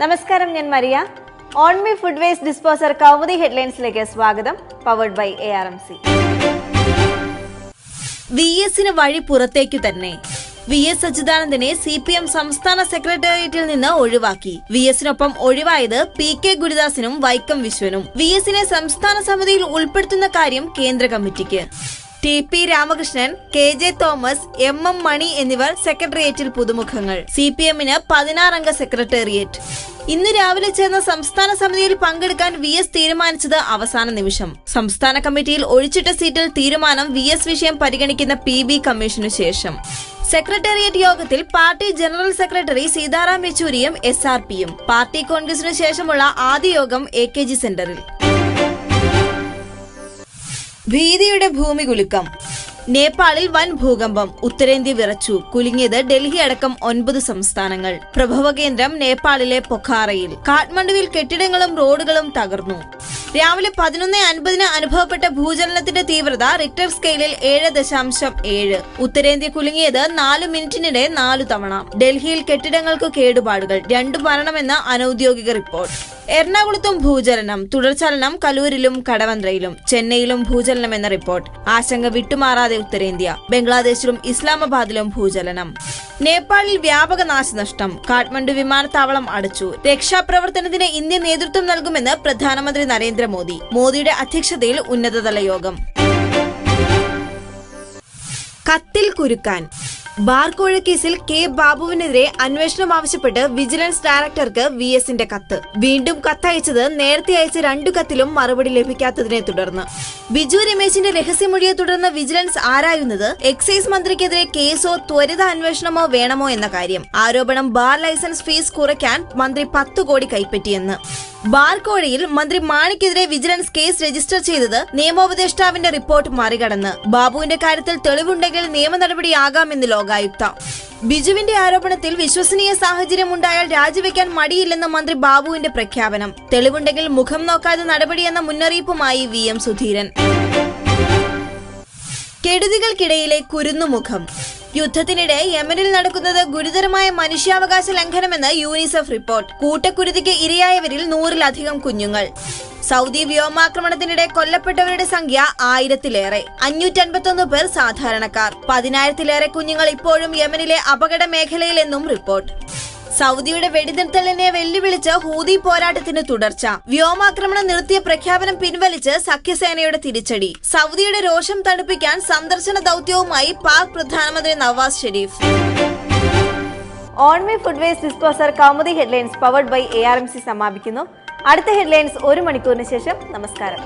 നമസ്കാരം ഞാൻ Maria. On me food waste disposer Kaumudi ഹെഡ്ലൈൻസിലേക്ക് സ്വാഗതം powered by A R M C V എസിന് വഴി പുറത്തേക്കു തന്നെ. വി എസ് അച്യുതാനന്ദനെ സി പി എം സംസ്ഥാന സെക്രട്ടേറിയറ്റിൽ നിന്ന് ഒഴിവാക്കി. വി എസിനൊപ്പം ഒഴിവായത് പി കെ ഗുരുദാസിനും വൈക്കം വിശ്വനും. വി എസിനെ സംസ്ഥാന സമിതിയിൽ ഉൾപ്പെടുത്തുന്ന കാര്യം കേന്ദ്ര കമ്മിറ്റിക്ക്. T P Ramakrishnan K J Thomas M M Mani എന്നിവർ സെക്രട്ടേറിയറ്റിൽ പുതുമുഖങ്ങൾ. സി പി എമ്മിന് പതിനാറംഗ സെക്രട്ടേറിയറ്റ്. ഇന്ന് രാവിലെ ചേർന്ന സംസ്ഥാന സമിതിയിൽ പങ്കെടുക്കാൻ വി എസ് തീരുമാനിച്ചത് അവസാന നിമിഷം. സംസ്ഥാന കമ്മിറ്റിയിൽ ഒഴിച്ചിട്ട സീറ്റിൽ തീരുമാനം വി എസ് വിഷയം പരിഗണിക്കുന്ന പി ബി കമ്മീഷനു ശേഷം. സെക്രട്ടേറിയറ്റ് യോഗത്തിൽ പാർട്ടി ജനറൽ സെക്രട്ടറി സീതാറാം യെച്ചൂരിയും എസ് ആർ പിയും. പാർട്ടി കോൺഗ്രസിനു ശേഷമുള്ള ആദ്യ യോഗം എ കെ ജി സെന്ററിൽ. ഭീതിയുടെ ഭൂമി കുലുക്കം. നേപ്പാളിൽ വൻ ഭൂകമ്പം. ഉത്തരേന്ത്യ വിറച്ചു. കുലുങ്ങിയത് ഡൽഹി അടക്കം ഒൻപത് സംസ്ഥാനങ്ങൾ. പ്രഭവ കേന്ദ്രം നേപ്പാളിലെ പൊഖാറയിൽ. കാഠ്മണ്ഡുവിൽ കെട്ടിടങ്ങളും റോഡുകളും തകർന്നു. രാവിലെ പതിനൊന്ന് അൻപതിന് അനുഭവപ്പെട്ട ഭൂചലനത്തിന്റെ തീവ്രത റിക്ടർ സ്കെയിലിൽ ഏഴ് ദശാംശം ഏഴ്. ഉത്തരേന്ത്യ കുലുങ്ങിയത് നാല് മിനിറ്റിനിടെ നാലു തവണ. ഡൽഹിയിൽ കെട്ടിടങ്ങൾക്ക് കേടുപാടുകൾ രണ്ടു മരണമെന്ന് അനൌദ്യോഗിക റിപ്പോർട്ട്. എറണാകുളത്തും ഭൂചലനം തുടർചലനം കലൂരിലും കടവന്ത്രയിലും ചെന്നൈയിലും ഭൂചലനം എന്ന റിപ്പോർട്ട്. ആശങ്ക വിട്ടുമാറാതെ ഉത്തരേന്ത്യ ബംഗ്ലാദേശിലും ഇസ്ലാമാബാദിലും ഭൂചലനം. നേപ്പാളിൽ വ്യാപക നാശനഷ്ടം. കാഠ്മണ്ഡു വിമാനത്താവളം അടച്ചു. രക്ഷാപ്രവർത്തനത്തിന് ഇന്ത്യ നേതൃത്വം നൽകുമെന്ന് പ്രധാനമന്ത്രി നരേന്ദ്രമോദി. മോദിയുടെ അധ്യക്ഷതയിൽ ഉന്നതതല യോഗം. കത്തിൽ കുരുക്കാൻ. ബാർക്കോഴ കേസിൽ കെ ബാബുവിനെതിരെ അന്വേഷണം ആവശ്യപ്പെട്ട് വിജിലൻസ് ഡയറക്ടർക്ക് വി എസിന്റെ കത്ത്. വീണ്ടും കത്തയച്ചത് നേരത്തെ അയച്ച രണ്ടു കത്തിലും മറുപടി ലഭിക്കാത്തതിനെ തുടർന്ന്. ബിജു രമേശിന്റെ രഹസ്യമൊഴിയെ തുടർന്ന് വിജിലൻസ് ആരായുന്നത് എക്സൈസ് മന്ത്രിക്കെതിരെ കേസോ ത്വരിത അന്വേഷണമോ വേണമോ എന്ന കാര്യം. ആരോപണം ബാർ ലൈസൻസ് ഫീസ് കുറയ്ക്കാൻ മന്ത്രി പത്തു കോടി കൈപ്പറ്റിയെന്ന്. ബാർക്കോഴയിൽ മന്ത്രി മാണിക്കെതിരെ വിജിലൻസ് കേസ് രജിസ്റ്റർ ചെയ്തത് നിയമോപദേഷ്ടാവിന്റെ റിപ്പോർട്ട് മറികടന്ന്. ബാബുവിന്റെ കാര്യത്തിൽ തെളിവുണ്ടെങ്കിൽ നിയമ നടപടിയാകാമെന്ന് ലോകായുക്ത. ബിജുവിന്റെ ആരോപണത്തിൽ വിശ്വസനീയ സാഹചര്യം ഉണ്ടായാൽ രാജിവെക്കാൻ മടിയില്ലെന്ന് മന്ത്രി ബാബുവിന്റെ പ്രഖ്യാപനം. തെളിവുണ്ടെങ്കിൽ മുഖം നോക്കാതെ നടപടിയെന്ന മുന്നറിയിപ്പുമായി വി എം സുധീരൻ. കെടുതികൾക്കിടയിലെ കുരുന്നുമുഖം. യുദ്ധത്തിനിടെ യമനിൽ നടക്കുന്നത് ഗുരുതരമായ മനുഷ്യാവകാശ ലംഘനമെന്ന് യൂണിസെഫ് റിപ്പോർട്ട്. കൂട്ടക്കുരുതിക്ക് ഇരയായവരിൽ നൂറിലധികം കുഞ്ഞുങ്ങൾ. സൗദി വ്യോമാക്രമണത്തിനിടെ കൊല്ലപ്പെട്ടവരുടെ സംഖ്യ ആയിരത്തിലേറെ. അഞ്ഞൂറ്റൻപത്തൊന്ന് പേർ സാധാരണക്കാർ. പതിനായിരത്തിലേറെ കുഞ്ഞുങ്ങൾ ഇപ്പോഴും യമനിലെ അപകട മേഖലയിലെന്നും റിപ്പോർട്ട്. സൗദിയുടെ വെടിനിർത്തലിനെ വെല്ലുവിളിച്ച് ഹൂതി പോരാട്ടത്തിന് തുടർച്ച. വ്യോമാക്രമണം നിർത്തിയ പ്രഖ്യാപനം പിൻവലിച്ച് സഖ്യസേനയുടെ തിരിച്ചടി. സൗദിയുടെ രോഷം തണുപ്പിക്കാൻ സന്ദർശന ദൗത്യവുമായി പാക് പ്രധാനമന്ത്രി Nawaz Sharif. On me food waste disposer Kaumudi headlines powered by A R M C സമാപിക്കുന്നു. അടുത്ത ഹെഡ്ലൈൻസ് ഒരു മണിക്കൂറിന് ശേഷം. നമസ്കാരം.